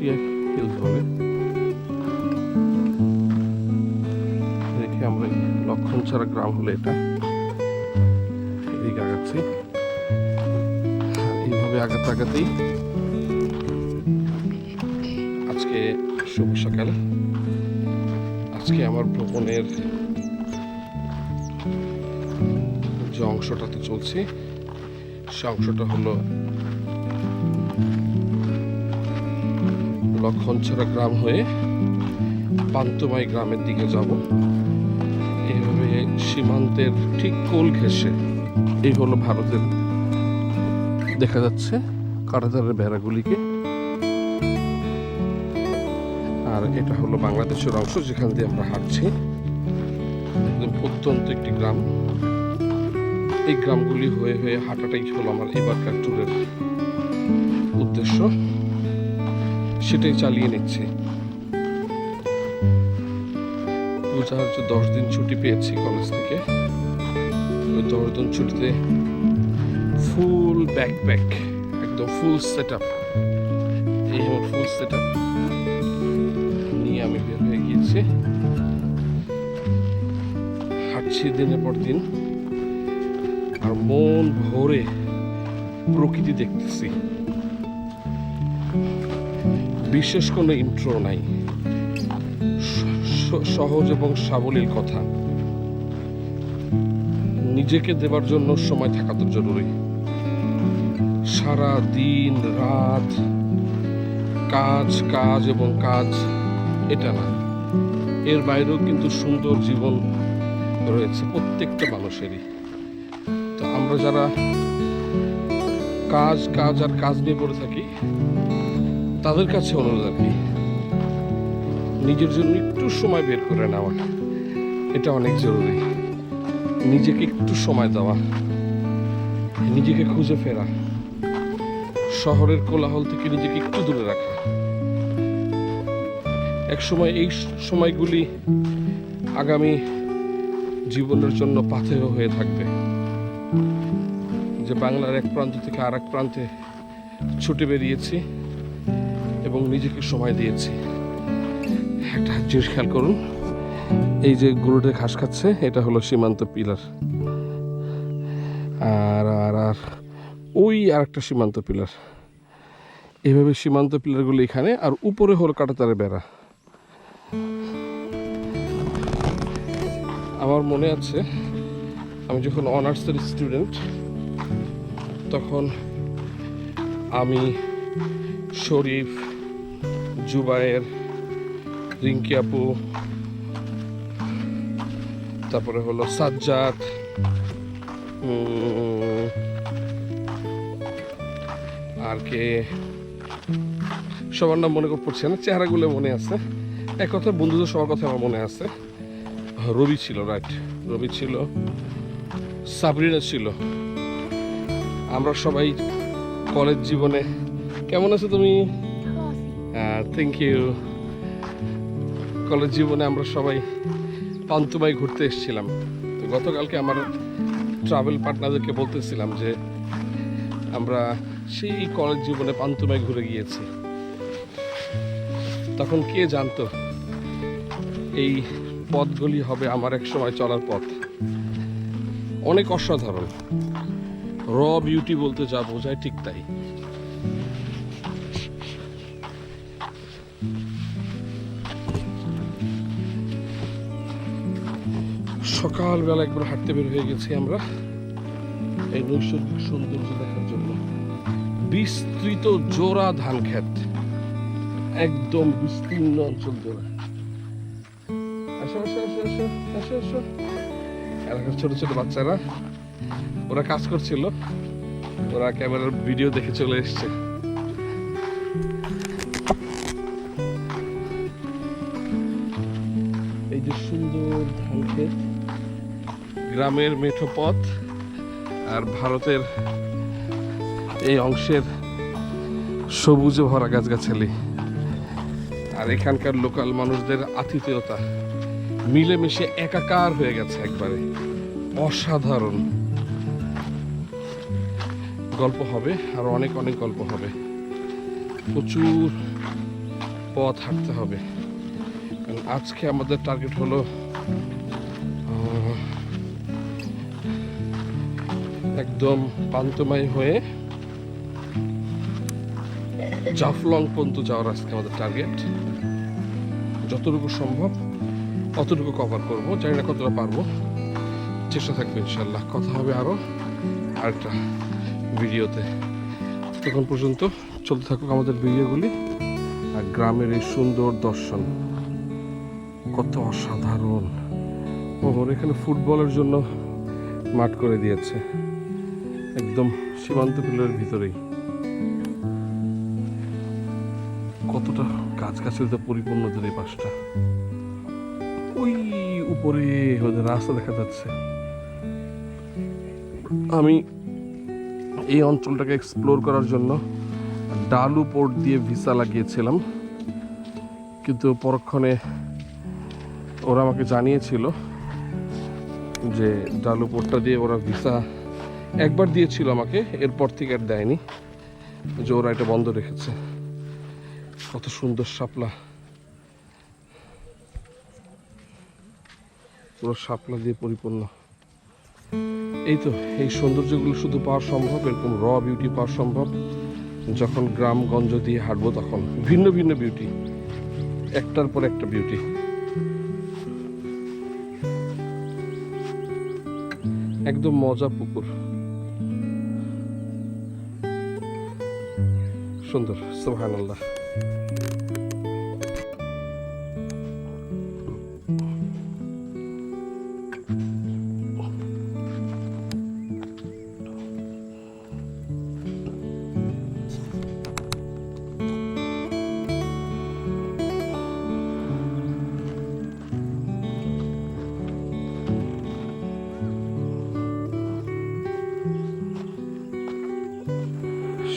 Hills বলে দেখে আমরা লক্ষণ ছাড়া গ্রাম হলো এটা এদিকে আগাচ্ছি। এইভাবে আগাতে আগাতেই আজকে শুভ সকাল। আজকে আমার ভ্রমণের যে অংশটাতে চলছি, সে অংশটা হলো লক্ষণছড়া গ্রাম হয়ে পান্তমাই গ্রামের দিকে যাব। এইভাবে সীমান্তের ঠিক কোল ঘেসে এই হলো ভারতের, দেখা যাচ্ছে কাটাতারের বেড়াগুলিকে আর এটা হলো বাংলাদেশের অংশ যেখান দিয়ে আমরা হাঁটছি। একদম প্রত্যন্ত একটি গ্রাম। এই গ্রামগুলি হয়ে হয়ে হাঁটাটাই হলো আমার এবারকার ট্যুরের উদ্দেশ্য। সেটাই চালিয়ে নিচ্ছি। যে দশ দিন ছুটি পেয়েছি কলেজ থেকে। দশ দিন ছুটিতে ফুল ব্যাকপ্যাক একদম ফুল সেট আপ এই আমার ফুল সেট আপ নিয়ে আমি বের হয়ে গিয়েছি। হাঁটছি দিনের পর দিন। আর মন ভরে প্রকৃতি দেখতেছি। বিশেষ কোনো ইন্ট্রো নাই। সহজ এবং সাবলীল কথা। নিজেকে দেবার জন্য সময় থাকা তো জরুরি। সারা দিন, রাত, কাজ কাজ এবং কাজ, এটা না। এর বাইরেও কিন্তু সুন্দর জীবন রয়েছে প্রত্যেকটা মানুষেরই। তো আমরা যারা কাজ কাজ আর কাজ নিয়ে পড়ে থাকি তাদের কাছে অনুরোধ আর কি নিজের জন্য একটু সময় বের করে নেওয়া এটা অনেক জরুরি। নিজেকে একটু সময় দেওয়া। নিজেকে খুঁজে ফেরা। শহরের কোলাহল থেকে নিজেকে একটু দূরে রাখা। এক সময় এই সময়গুলি আগামী জীবনের জন্য পাথেয় হয়ে থাকবে। যে বাংলার এক প্রান্ত থেকে আর এক প্রান্তে ছুটে বেরিয়েছি। এবং নিজেকে সময় দিয়েছি। একটা জিনিস খেয়াল করুন, এই যে গরুটা ঘাস খাচ্ছে, এটা হলো সীমান্ত পিলার। আর আর আর, ওই আর একটা সীমান্ত পিলার। এইভাবে সীমান্ত পিলারগুলো এখানে, আর উপরে হলো কাটাতারে বেড়া। আমার মনে আছে, আমি যখন অনার্সের স্টুডেন্ট, তখন আমি শরীফ জুবায়ের রিঙ্কি আপু, তারপরে হলো সাজ্জাদ আর কে? সবার নাম মনে করতে পড়ছে না, চেহারাগুলো মনে আছে। এক কথা, বন্ধুদের সবার কথা আমার মনে আছে। রবি ছিল রাইট রবি ছিল, সাবরিনা ছিল। আমরা সবাই কলেজ জীবনে কেমন আছো তুমি? থ্যাংক ইউ কলেজ জীবনে আমরা সবাই পান্তুমাই ঘুরতে এসেছিলাম। তো গতকালকে আমার ট্রাভেল পার্টনারদেরকে বলতেছিলাম যে আমরা সেই কলেজ জীবনে পান্তুমাই ঘুরে গিয়েছি। তখন কে জানতো এই পথগুলি হবে আমার এক সময় চলার পথ। অনেক অসাধারণ। র বিউটি বলতে যা বোঝায় ঠিক তাই। সকালবেলা একবার হাঁটতে বের হয়ে গেছি আমরা। এই নৈসর্গিক সৌন্দর্য দেখার জন্য। বিস্তৃত জোড়া ধান ক্ষেত। একদম বিস্তীর্ণ অঞ্চল জোড়া। এলাকার ছোট ছোট বাচ্চারা, ওরা কাজ করছিল। ওরা ক্যামেরার ভিডিও দেখে চলে এসছে। গ্রামের মেঠো পথ আর ভারতের এই অংশের সবুজে ভরা গাছগাছালি। আর এখানকার লোকাল মানুষদের আতিথেয়তা মিলেমিশে একাকার হয়ে গেছে একবারে। অসাধারণ। গল্প হবে, আর অনেক অনেক গল্প হবে। প্রচুর পথ হাঁটতে হবে। কারণ আজকে আমাদের টার্গেট হলো একদম পান্তমাই হয়ে জাফলং পর্যন্ত যাওয়ার আজকে আমাদের টার্গেট যতটুকু সম্ভব অতটুকু কভার করব। জানি না কতটা পারব। চেষ্টা থাকবে ইনশাল্লাহ কথা হবে আরও আরেকটা ভিডিওতে। তখন পর্যন্ত চলতে থাকুক আমাদের ভিডিওগুলি আর গ্রামের এই সুন্দর দর্শন। কত অসাধারণ। ওর এখানে ফুটবলের জন্য মাঠ করে দিয়েছে। একদম সীমান্ত পিলের ভিতরেই। কতটা গাছগাছালিতে পরিপূর্ণ ওদের এই পাশটা। ওই উপরে ওদের রাস্তা দেখা যাচ্ছে। আমি এই অঞ্চলটাকে এক্সপ্লোর করার জন্য ডালু পোর্ট দিয়ে ভিসা লাগিয়েছিলাম। কিন্তু পরক্ষণে ওরা আমাকে জানিয়েছিল যে ডালু পোর্টটা দিয়ে ওরা ভিসা একবার দিয়েছিল আমাকে, এরপর থেকে আর দেয়নি। যে ওরা এটা বন্ধ রেখেছে। কত সুন্দর শাপলা। পুরো শাপলা দিয়ে পরিপূর্ণ। এই তো, এই সৌন্দর্যগুলো শুধু পাওয়া সম্ভব এরকম র বিউটি পাওয়া সম্ভব। যখন গ্রামগঞ্জ দিয়ে হাঁটবো তখন ভিন্ন ভিন্ন বিউটি একটার পর একটা বিউটি একদম মজা পুকুর। সুন্দর সুহান আল্লাহ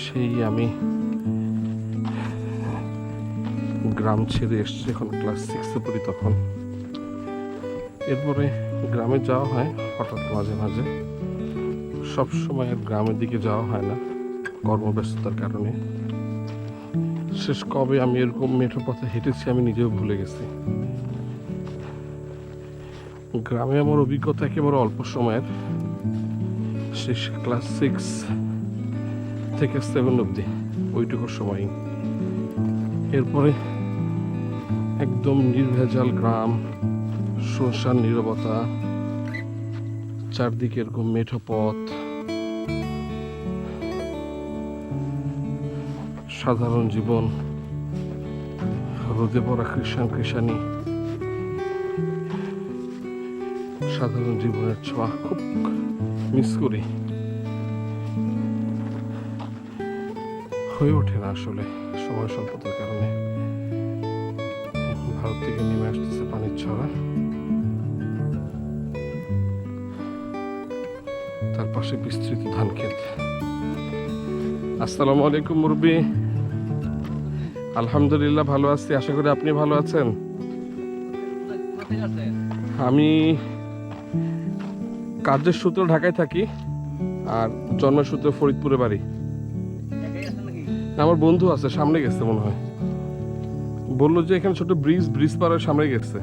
সেই আমি গ্রাম ছেড়ে এসছি এখন ক্লাস সিক্সে পড়ি তখন। এরপরে গ্রামে যাওয়া হয় হঠাৎ মাঝে মাঝে। সব সময় গ্রামের দিকে যাওয়া হয় না, কর্মব্যস্ততার কারণে। শেষ কবে আমি এরকম মেঠো পথে হেঁটেছি আমি নিজেও ভুলে গেছি। গ্রামে আমার অভিজ্ঞতা একেবারে অল্প সময়ের। শেষ ক্লাস সিক্স থেকে সেভেন অবধি, ওইটুকু সময় এরপরে একদম নির্ভেজাল গ্রাম শুনশান নীরবতা, চারদিকে এরকম মেঠো পথ। সাধারণ জীবন, রোদে পড়া কৃষাণ কৃষানি সাধারণ জীবনের ছোঁয়া, খুব মিস করি। হয়ে ওঠে না আসলে সময় স্বল্পতার কারণে। থেকে নেমে আসতেছে পানির ছড়া তার পাশে বিস্তৃত ধান ক্ষেত। আসসালামু আলাইকুম, মুরব্বী। আলহামদুলিল্লাহ ভালো আছি। আশা করি আপনি ভালো আছেন। আমি কাজের সূত্র ঢাকায় থাকি আর জন্মের সূত্রে ফরিদপুরে বাড়ি। আমার বন্ধু আছে, সামনে গেছে মনে হয়। বলল যে এখানে ছোট ব্রিজ ব্রিজ পাড়ের সামনে গেছে।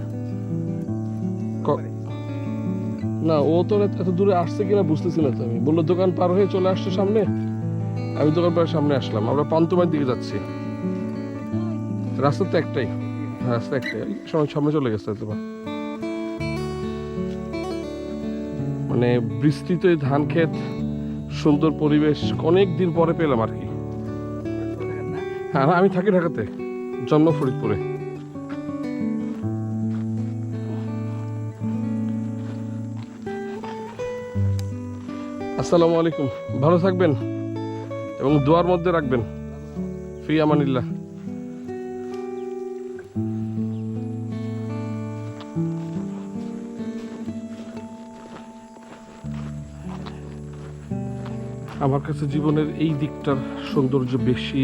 না ও তো এত দূরে আসছে কিনা বুঝতেছি না তো আমি। বলল দোকান পার হয়ে চলে আসছে সামনে? আমি দোকান পাড়ের সামনে আসলাম। আমরা পান্তমার দিকে যাচ্ছি। রাস্তা তো একটাই। হ্যাঁ, রাস্তা একটাই। সময় সামনে চলে গেছে তোমার মানে বিস্তৃত এই ধান ক্ষেত সুন্দর পরিবেশ অনেক দিন পরে পেলাম আর কি। হ্যাঁ আমি থাকি ঢাকাতে। জন্ম ফরিদপুরে। আসসালামু আলাইকুম। ভালো থাকবেন এবং দোয়ার মধ্যে রাখবেন। ফি আমানিল্লাহ। আমার কাছে জীবনের এই দিকটার সৌন্দর্য বেশি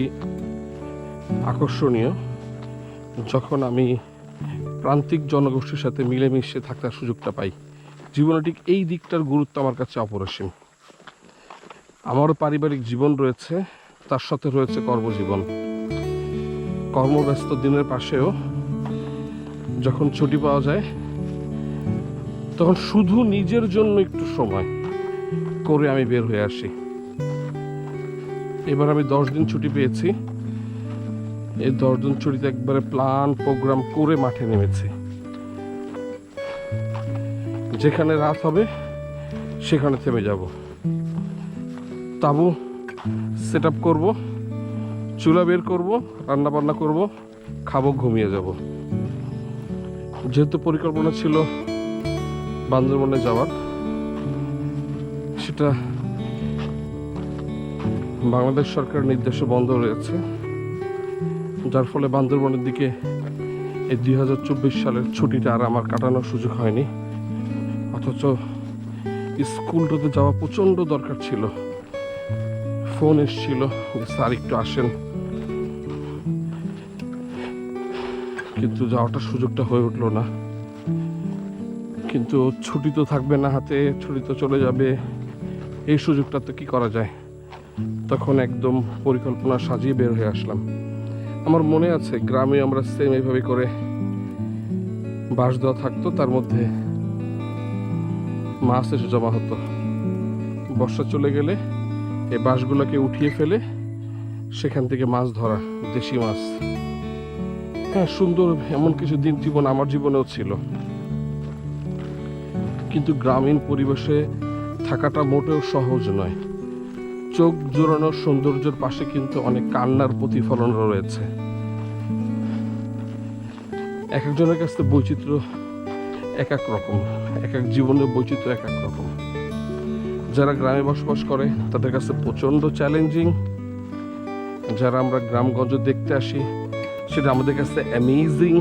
আকর্ষণীয়। যখন আমি প্রান্তিক জনগোষ্ঠীর সাথে মিলেমিশে থাকার সুযোগটা পাই, জীবনে ঠিক এই দিকটার গুরুত্ব আমার কাছে অপরিসীম। আমারও পারিবারিক জীবন রয়েছে, তার সাথে রয়েছে কর্মজীবন। কর্মব্যস্ত দিনের পাশেও যখন ছুটি পাওয়া যায়, তখন শুধু নিজের জন্য একটু সময় করে আমি বের হয়ে আসি। এবার আমি দশ দিন ছুটি পেয়েছি। এই দশ দিন ছুটিতে একবারে প্ল্যান প্রোগ্রাম করে মাঠে নেমেছে। যেখানে রাত হবে, সেখানে থেমে যাব। তাবু সেট আপ করব, চুলা বের করব রান্না বান্না করব, খাব, ঘুমিয়ে যাব। যেহেতু পরিকল্পনা ছিল বান্দরবনে যাওয়ার, সেটা বাংলাদেশ সরকারের নির্দেশে বন্ধ রয়েছে। যার ফলে বান্দরবনের দিকে এই দুই হাজার চব্বিশ সালের ছুটিটা আর আমার কাটানোর সুযোগ হয়নি। অথচ স্কুলটাতে যাওয়া প্রচণ্ড দরকার ছিল। ফোন এসেছিল, স্যার একটু আসেন। কিন্তু যাওয়াটার সুযোগটা হয়ে উঠল না। কিন্তু ছুটি তো থাকবে না হাতে, ছুটি তো চলে যাবে। এই সুযোগটা তো কি করা যায়? তখন একদম পরিকল্পনা সাজিয়ে বের হয়ে আসলাম। আমার মনে আছে, গ্রামে আমরা সেম এইভাবে করে বাঁশ দেওয়া থাকতো, তার মধ্যে মাছ এসে জমা হতো। বর্ষা চলে গেলে এই বাঁশগুলোকে উঠিয়ে ফেলে সেখান থেকে মাছ ধরা, দেশি মাছ। হ্যাঁ সুন্দর এমন কিছু দিন জীবন আমার জীবনেও ছিল। কিন্তু গ্রামীণ পরিবেশে থাকাটা মোটেও সহজ নয়। চোখ জোড়ানোর সৌন্দর্যের পাশে কিন্তু অনেক কান্নার প্রতিফলন রয়েছে। এক একজনের কাছে বৈচিত্র্য এক এক রকম, এক এক জীবনের বৈচিত্র্য এক এক রকম। যারা গ্রামে বসবাস করে, তাদের কাছে প্রচণ্ড চ্যালেঞ্জিং যারা আমরা গ্রামগঞ্জ দেখতে আসি, সেটা আমাদের কাছে অ্যামেজিং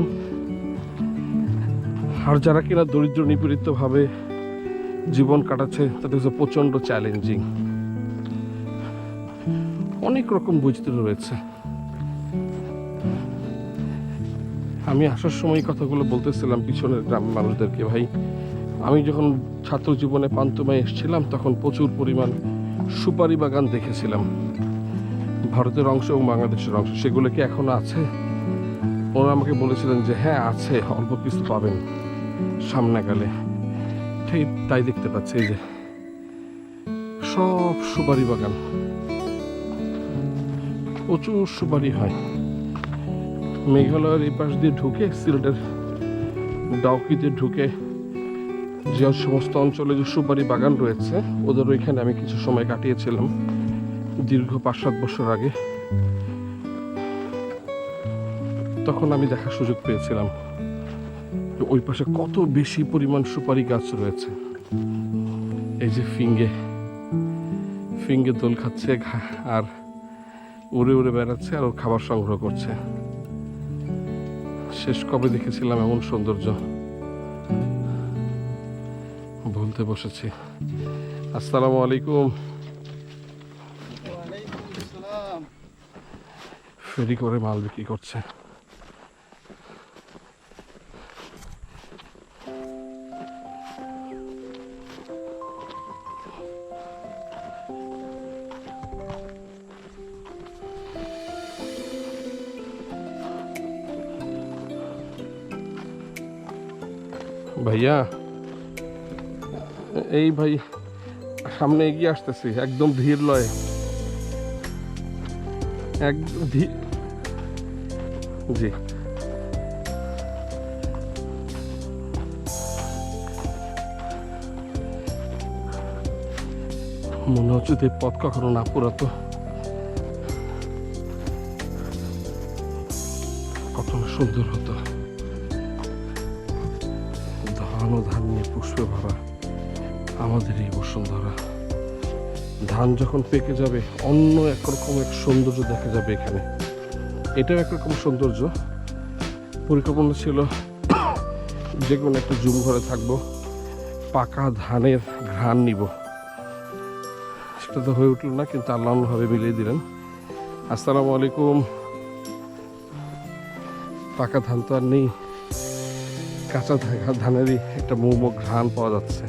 আর যারা কিনা দরিদ্র নিপীড়িতভাবে জীবন কাটাচ্ছে, তাদের কাছে প্রচণ্ড চ্যালেঞ্জিং অনেক রকম বৈচিত্র্য রয়েছে। আমি আসার সময় কথাগুলো বলতেছিলাম পিছনের গ্রামের মানুষদেরকে, ভাই, আমি যখন ছাত্র জীবনে পান্তমায় এসেছিলাম, তখন প্রচুর পরিমাণ সুপারি বাগান দেখেছিলাম। ভারতের অংশ এবং বাংলাদেশের অংশ, সেগুলো কি এখনও আছে? ওরা আমাকে বলেছিলেন যে হ্যাঁ আছে, অল্প কিছু পাবেন সামনে গেলে ঠিক তাই দেখতে পাচ্ছি যে সব সুপারি বাগান। প্রচুর সুপারি হয়। মেঘালয়ের এই পাশ দিয়ে ঢুকে, সিলেটের ডাউকিতে ঢুকে যে সমস্ত অঞ্চলে যে সুপারি বাগান রয়েছে, ওদের ওইখানে আমি কিছু সময় কাটিয়েছিলাম, দীর্ঘ পাঁচ সাত বছর আগে। তখন আমি দেখার সুযোগ পেয়েছিলাম ওই পাশে কত বেশি পরিমাণ সুপারি গাছ রয়েছে। এই যে ফিঙ্গে ফিঙ্গে দোল খাচ্ছে আর উড়ে উড়ে বেড়াচ্ছে আর ওর খাবার সংগ্রহ করছে। শেষ কবে দেখেছিলাম এমন সৌন্দর্য। ভুলতে বসেছি। আসসালামু আলাইকুম। ফেরি করে মাল বিক্রি করছে। ভাইয়া। এই ভাই, সামনে এগিয়ে আসতেছি, একদম ধীর লয়। একদম ধী- জি। মনে হচ্ছে যে পথ কখনো না পুরাতো। কত না সুন্দর হতো। ও ধান নিয়ে পুষ্পে ভরা আমাদের এই বসুন্ধরা। ধান যখন পেকে যাবে, অন্য একরকম এক সৌন্দর্য দেখা যাবে এখানে। এটাও একরকম সৌন্দর্য। পরিকল্পনা ছিল, যে কোনো একটা জুম ঘরে থাকব, পাকা ধানের ঘ্রাণ নিব। সেটা তো হয়ে উঠল না, কিন্তু আল্লাহ ভাবে মিলিয়ে দিলেন। আসসালামু আলাইকুম। পাকা ধান তো আর নেই। কাঁচা ধানেরই একটা মৌম ঘ্রাণ পাওয়া যাচ্ছে।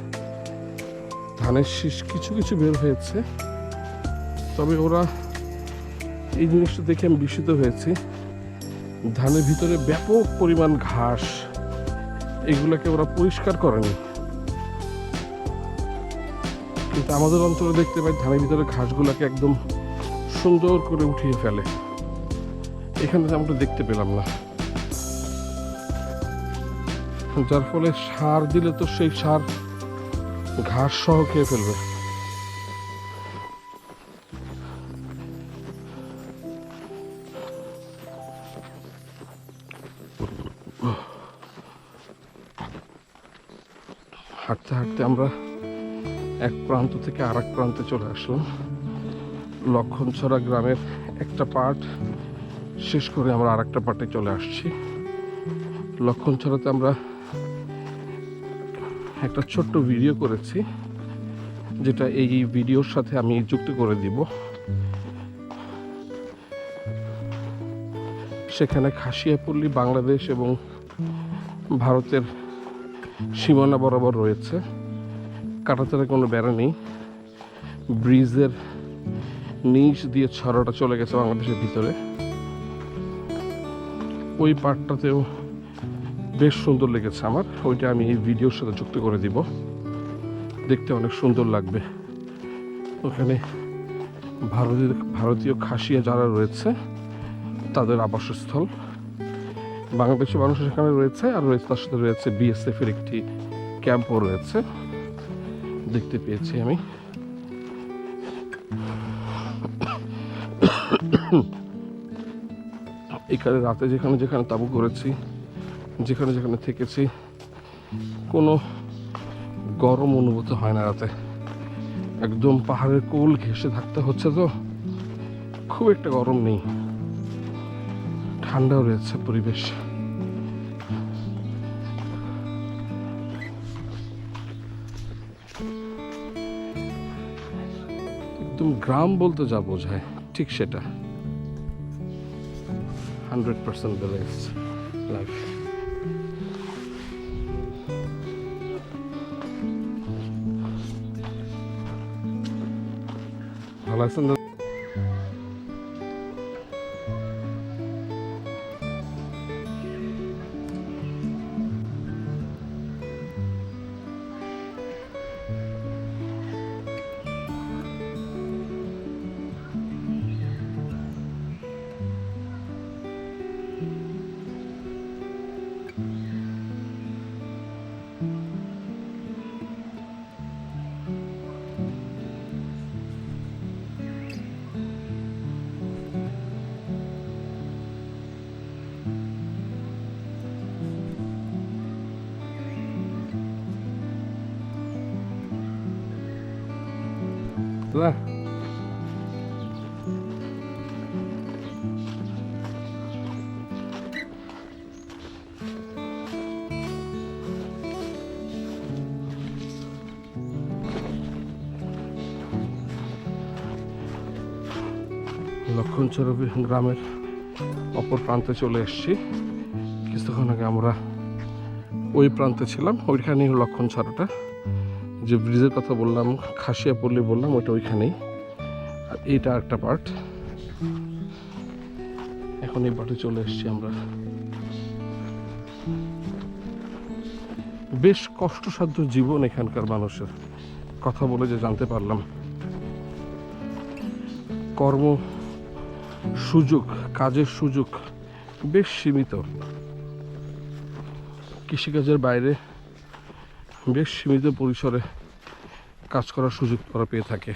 ধানের শীষ কিছু কিছু বের হয়েছে। তবে ওরা এই জিনিসটা দেখে আমি বিস্মিত হয়েছি। ধানের ভিতরে ব্যাপক পরিমাণ ঘাস। এগুলোকে ওরা পরিষ্কার করেনি। কিন্তু আমাদের অঞ্চলে দেখতে পাই ধানের ভিতরে ঘাসগুলোকে একদম সুন্দর করে উঠিয়ে ফেলে। এখানে আমরা দেখতে পেলাম না। যার ফলে সার দিলে তো সেই সার ঘাস সহ খেয়ে ফেলবে। হাঁটতে হাঁটতে আমরা এক প্রান্ত থেকে আর প্রান্তে চলে আসলাম। লক্ষণছড়া গ্রামের একটা পার্ট শেষ করে আমরা আর একটা পার্টে চলে আসছি। লক্ষণছড়াতে আমরা একটা ছোট্ট ভিডিও করেছি, যেটা এই ভিডিওর সাথে আমি যুক্ত করে দিব। সেখানে খাসিয়াপল্লী বাংলাদেশ এবং ভারতের সীমানা বরাবর রয়েছে। কাটাতারে কোনো বেড়া নেই। ব্রিজের নিচ দিয়ে ছড়াটা চলে গেছে বাংলাদেশের ভিতরে। ওই পার্টটাতেও বেশ সুন্দর লেগেছে আমার। ওইটা আমি এই ভিডিওর সাথে যুক্ত করে দিব। দেখতে অনেক সুন্দর লাগবে। ওখানে ভারতীয় ভারতীয় খাসিয়া যারা রয়েছে, তাদের আবাসস্থল। বাংলাদেশের মানুষ সেখানে রয়েছে আর রয়েছে, তার সাথে রয়েছে বিএসএফ এর একটি ক্যাম্পও রয়েছে। দেখতে পেয়েছি আমি। এখানে রাতে যেখানে যেখানে তাবু করেছি যেখানে যেখানে থেকেছি, কোনো গরম অনুভূত হয় না রাতে। একদম পাহাড়ের কোল ঘেসে থাকতে হচ্ছে তো। খুব একটা গরম নেই। ঠান্ডাও রয়েছে পরিবেশ। একদম গ্রাম বলতে যা বোঝায়, ঠিক সেটা। হান্ড্রেড পার্সেন্ট ব্যালেন্স লাইফ ভালো লক্ষণচর গ্রামের অপর প্রান্তে চলে এসেছি। কিছুক্ষণ আগে আমরা ওই প্রান্তে ছিলাম, ওইখানেই লক্ষণ ছাড়াটা যে ব্রিজের কথা বললাম, খাসিয়া পল্লী বললাম, ওইটা ওইখানেই। আর এইটা একটা পার্ট এখন এই পার্টে চলে এসেছি আমরা। বেশ কষ্টসাধ্য জীবন এখানকার মানুষের। কথা বলে যে জানতে পারলাম। কর্ম সুযোগ, কাজের সুযোগ বেশ সীমিত। কৃষিকাজের বাইরে বেশ সীমিত পরিসরে কাজ করার সুযোগ তারা পেয়ে থাকে।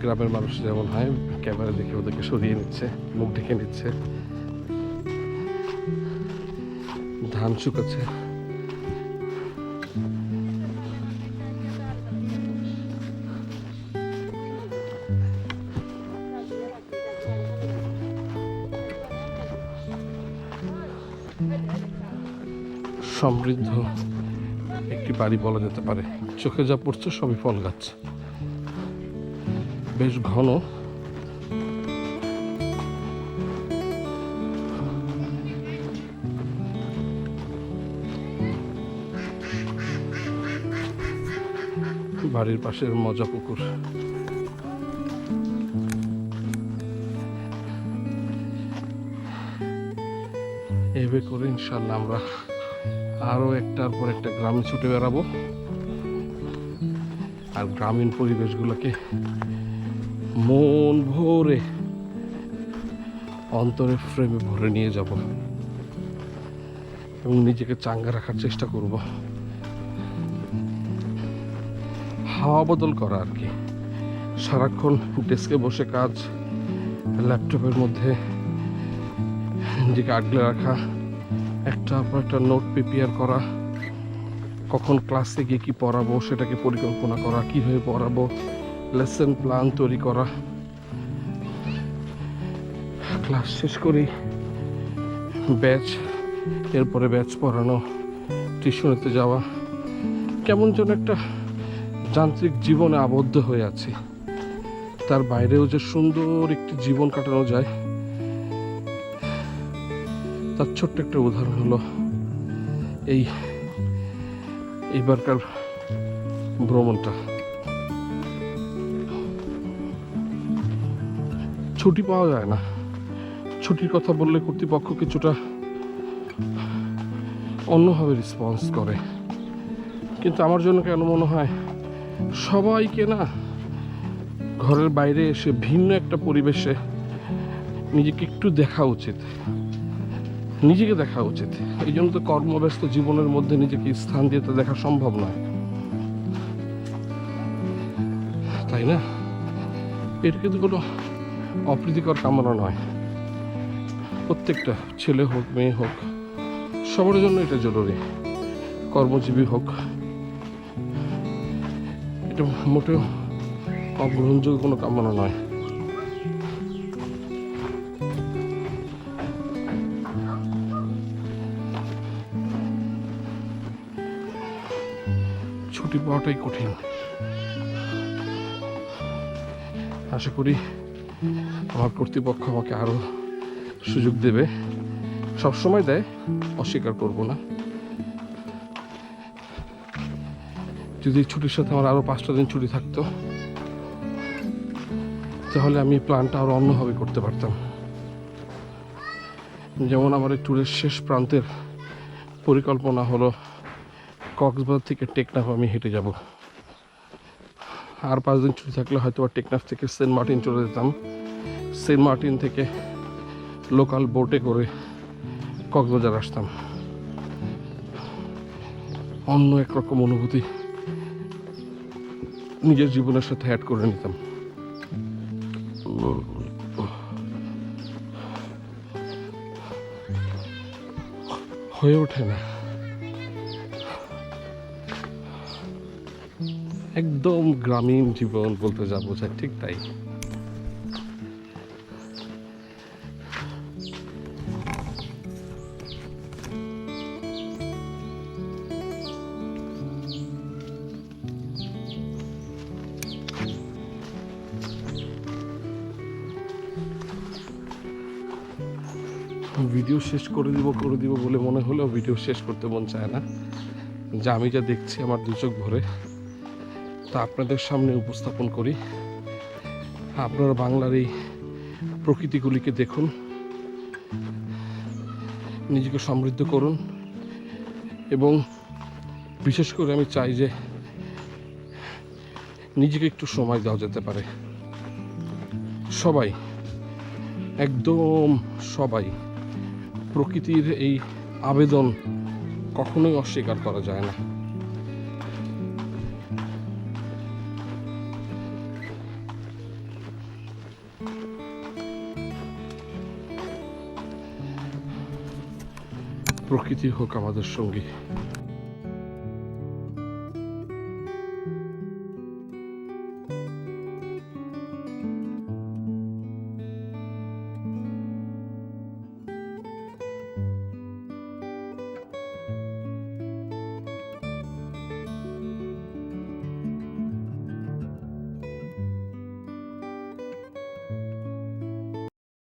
গ্রামের মানুষ যেমন হয়, ক্যামেরা দেখে ওদেরকে সরিয়ে নিচ্ছে, মুখ ঢেকে নিচ্ছে। ধান শুকাচ্ছে। সমৃদ্ধ। একটি বাড়ি বলা যেতে পারে। চোখে যা পড়ছে সবই ফল গাছ। বেশ ঘন। বাড়ির পাশের মজা পুকুর। এভাবে করে ইনশাল্লাহ আমরা আরও একটার পর একটা গ্রামে ছুটে বেড়াবো। আর গ্রামীণ পরিবেশগুলোকে মন ভরে অন্তরে ফ্রেমে ভরে নিয়ে যাব এবং নিজেকে চাঙ্গা রাখার চেষ্টা করব। হাওয়া বদল করা আর কি। সারাক্ষণ ডেস্কে বসে কাজ, ল্যাপটপের মধ্যে নিজেকে আগলে রাখা একটার পর একটা নোট প্রিপেয়ার করা, কখন ক্লাসে গিয়ে কী পড়াবো, সেটাকে পরিকল্পনা করা, কীভাবে পড়াবো লেসন প্ল্যান তৈরি করা। ক্লাস শেষ করি ব্যাচ এরপরে ব্যাচ পড়ানো টিউশনেতে যাওয়া। কেমন যেন একটা যান্ত্রিক জীবনে আবদ্ধ হয়ে আছি। তার বাইরেও যে সুন্দর একটি জীবন কাটানো যায় তার ছোট্ট একটা উদাহরণ হলো, এই, এইবারকার ভ্রমণটা। ছুটি পাওয়া যায় না। ছুটির কথা বললে কর্তৃপক্ষ কিছুটা অন্যভাবে রেসপন্স করে। কিন্তু আমার জন্য কেন মনে হয়, সবাইকে না ঘরের বাইরে এসে ভিন্ন একটা পরিবেশে নিজেকে একটু দেখা উচিত। নিজেকে দেখা উচিত। এই জন্য তো কর্মব্যস্ত জীবনের মধ্যে নিজেকে স্থান দিয়ে তো দেখা সম্ভব নয়। তাই না? এটা কিন্তু কোনো অপ্রীতিকর কামনা নয়। প্রত্যেকটা ছেলে হোক, মেয়ে হোক, সবার জন্য এটা জরুরি। কর্মজীবী হোক, এটা মোটেও অগ্রহণযোগ্য কোনো কামনা নয়। পাওয়াটাই কঠিন। আশা করি আমার কর্তৃপক্ষ আমাকে আরও সুযোগ দেবে। সবসময় দেয়, অস্বীকার করব না। যদি ছুটির সাথে আমার আরও পাঁচটা দিন ছুটি থাকতো, তাহলে আমি প্ল্যানটা আরও অন্যভাবে করতে পারতাম। যেমন আমার এই ট্যুরের শেষ প্রান্তের পরিকল্পনা হলো কক্সবাজার থেকে টেকনাফ আমি হেঁটে যাব। আর পাঁচ দিন ছুটি থাকলে হয়তো টেকনাফ থেকে সেন্ট মার্টিন চলে যেতাম। সেন্ট মার্টিন থেকে লোকাল বোটে করে কক্সবাজার আসতাম। অন্য একরকম অনুভূতি নিজের জীবনের সাথে অ্যাড করে নিতাম। হয়ে ওঠে না। একদম গ্রামীণ জীবন বলতে যা বোঝায় ঠিক তাই। ভিডিও শেষ করে দিব করে দিব বলে মনে হলেও ভিডিও শেষ করতে মন চায় না। যে আমি যা দেখছি আমার দু চোখ ভরে। তা আপনাদের সামনে উপস্থাপন করি। আপনারা বাংলার এই প্রকৃতিগুলিকে দেখুন, নিজেকে সমৃদ্ধ করুন এবং বিশেষ করে আমি চাই যে নিজেকে একটু সময় দেওয়া যেতে পারে। সবাই, একদম সবাই, প্রকৃতির এই আবেদন কখনোই অস্বীকার করা যায় না। প্রকৃতি হোক আমাদের সঙ্গী।